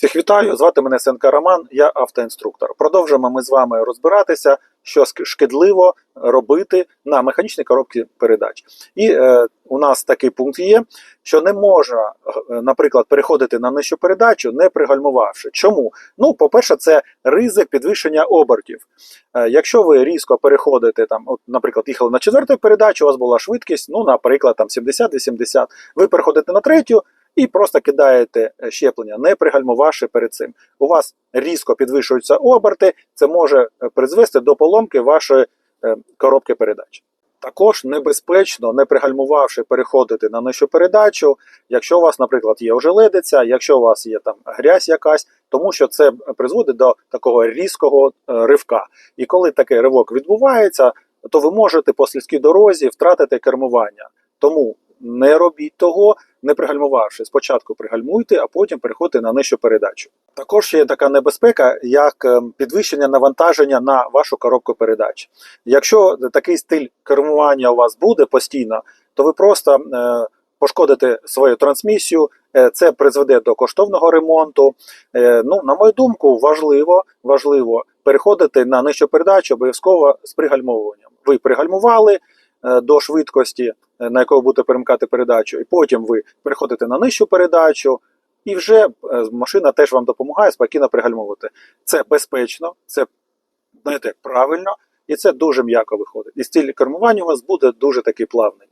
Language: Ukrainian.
Всіх вітаю, звати мене Сенка Роман, я автоінструктор. Продовжуємо ми з вами розбиратися, що шкідливо робити на механічній коробці передач. І е, у нас такий пункт є, що не можна, е, наприклад, переходити на нижчу передачу, не пригальмувавши. Чому? Ну, по-перше, це ризик підвищення обертів. Е, якщо ви різко переходите, там, от, наприклад, їхали на четверту передачу, у вас була швидкість, ну, наприклад, там 70-80, ви переходите на третю, і просто кидаєте е, щеплення, не пригальмувавши перед цим. У вас різко підвищуються оберти, це може е, призвести до поломки вашої е, коробки передач. Також небезпечно, не пригальмувавши, переходити на нижчу передачу, якщо у вас, наприклад, є ожеледиця, якщо у вас є там грязь якась, тому що це призводить до такого різкого ривка. І коли такий ривок відбувається, то ви можете по слизькій дорозі втратити кермування. Тому не робіть того, не пригальмувавши. Спочатку пригальмуйте, а потім переходьте на нижчу передачу. Також є така небезпека, як е, підвищення навантаження на вашу коробку передач. Якщо такий стиль кермування у вас буде постійно, то ви просто е, пошкодите свою трансмісію. е, Це призведе до коштовного ремонту. Ну, на мою думку, важливо, важливо переходити на нижчу передачу обов'язково з пригальмовуванням. Ви пригальмували до швидкості, на якого будете перемкати передачу, і потім ви переходите на нижчу передачу, і вже е, машина теж вам допомагає спокійно пригальмовувати. Це безпечно, це знаєте, правильно, і це дуже м'яко виходить. І стиль кермування у вас буде дуже такий плавний.